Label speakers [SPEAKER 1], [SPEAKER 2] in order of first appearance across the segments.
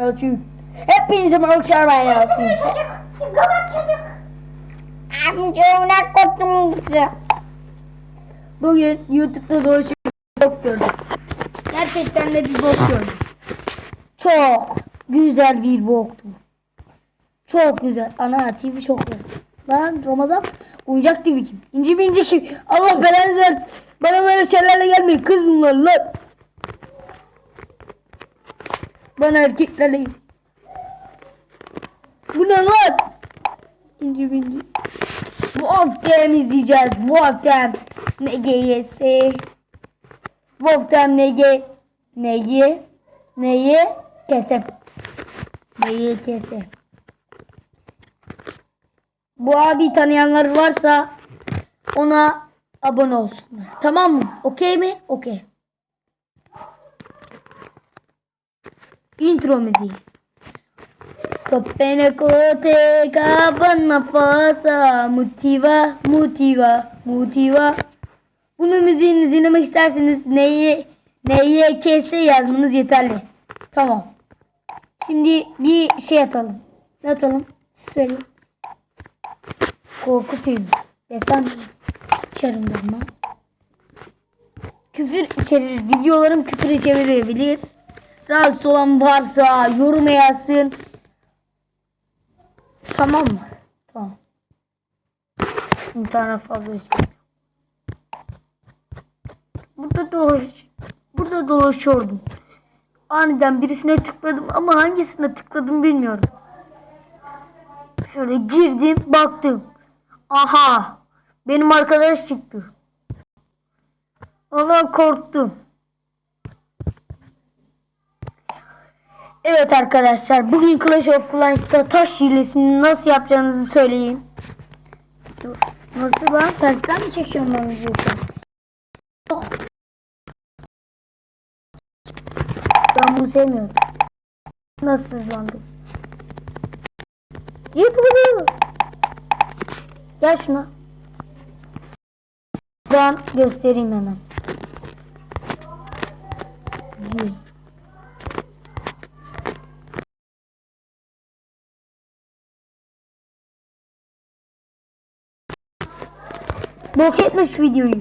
[SPEAKER 1] Yasin. Hepinize merhaba ben Yasin.
[SPEAKER 2] Çocuk, galak çocuk.
[SPEAKER 1] Amcamına koydum bizi. Bugün YouTube'da dolaşıp bok gördüm. Gerçekten de bir bok gördüm. Çok güzel bir boktu. Çok güzel. Ana TV çok güzel. Lan Ramazan oyuncak TV kim? İnci binci kim? Allah belanızı versin. Bana böyle şeylerle gelmeyin. Kız bunlar lan. Bana erkeklerle gel. Bu ne lan? İnci binci. Wolfgang izleyeceğiz. Wolfgang NG'si. Wolfgang NG neyi? Neyi? Kesem. Neyi kesem. Bu abi tanıyanlar varsa ona abone olsunlar. Tamam mı? Okey mi? Okey. Intro müziği. Stop bene kote kapanna fasa motiva motiva motiva. Bunun müziğini dinlemek isterseniz neyi neyi kese yazmanız yeterli. Tamam. Şimdi bir şey atalım. Ne atalım? Söyle. Korku filmi. Desem sıçarım ben. Küfür içerir. Videolarım küfür içerebilir. Rahatsız olan varsa yorum yazsın. Tamam mı? Tamam. Bir tane fazla. Burada dolaş, burada dolaşıyordum. Aniden birisine tıkladım ama hangisine tıkladım bilmiyorum. Şöyle girdim, baktım. Aha, benim arkadaş çıktı. Allah korktum. Evet arkadaşlar bugün Clash of Clans'ta taş hilesini nasıl yapacağınızı söyleyeyim. Dur. Nasıl lan? Tersten mi çekiyorum ben videoyu? Ben bunu sevmiyorum. Nasıl hızlandım? Yapılıyor. Gel şuna. Ben göstereyim hemen. Yi. Bok etme şu videoyu.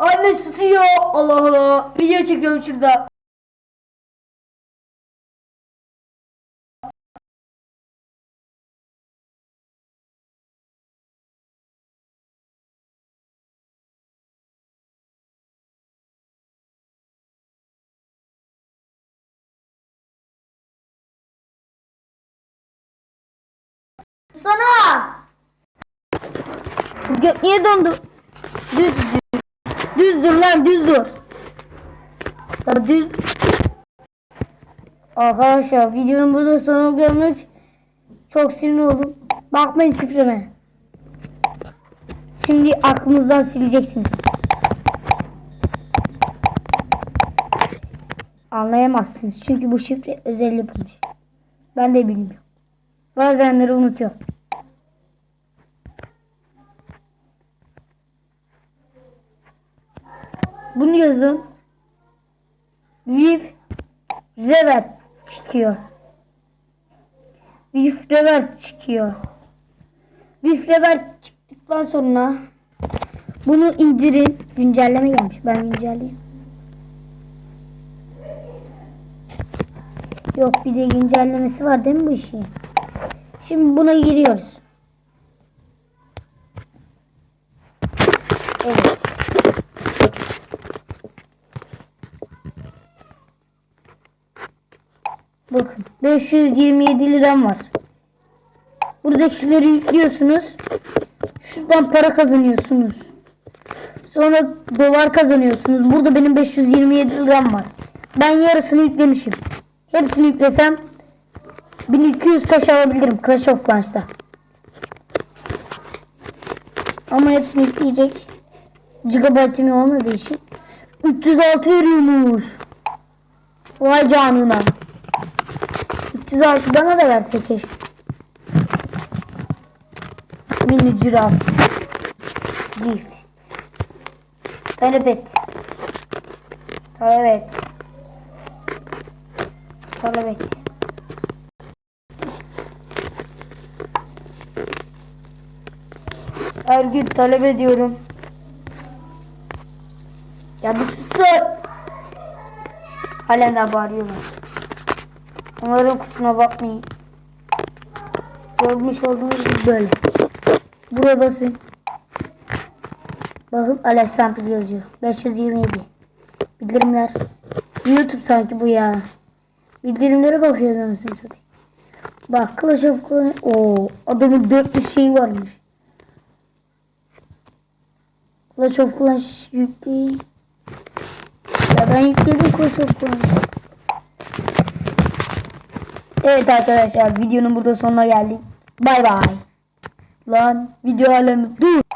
[SPEAKER 1] Anne susuyor. Allah Allah. Video çekiyorum şurada. Sana. Gö- Niye dondu? Düz düz. Düz dur lan düz dur. Ya düz. Arkadaşlar videonun burada sonunu görmek çok sinir oldum. Bakmayın şifreme. Şimdi aklınızdan sileceksiniz. Anlayamazsınız. Çünkü bu şifre özel yapılmış. Ben de bilmiyorum. Bazenleri unutuyorum. Bunu yazın. Vif Revert çıkıyor. Vif Revert çıkıyor. Vif Revert çıktıktan sonra bunu indirin. Güncelleme gelmiş. Ben güncelleyeyim. Yok bir de güncellemesi var değil mi bu işin? Şimdi buna giriyoruz. Evet. Bakın 527 liram var. Buradakileri yüklüyorsunuz. Şuradan para kazanıyorsunuz. Sonra dolar kazanıyorsunuz. Burada benim 527 liram var. Ben yarısını yüklemişim. Hepsini yüklesem 1200 taş alabilirim Clash of Clans'ta. Ama hepsini yükleyecek gigabaytım olmadığı için 306 veriyormuş. Vay canına. 306 bana da verse keşke. Mini ciraf. Gift. Talep et. Talep et. Talep et. Her gün talep ediyorum. Ya bir sus. Halen daha bağırıyorlar. Onların kutusuna bakmayın. Görmüş olduğunuz gibi böyle. Buraya basın. Bakın Alexander yazıyor. 527. Bildirimler. YouTube sanki bu ya. Bildirimlere bakıyoruz anasını satayım. Bak Clash of Clans. Oo, adamın 400 şeyi varmış. Clash of Clans yükleyin. Ya ben yükledim Clash of Clans. Evet arkadaşlar videonun burada sonuna geldik. Bay bay. Lan video halen dur.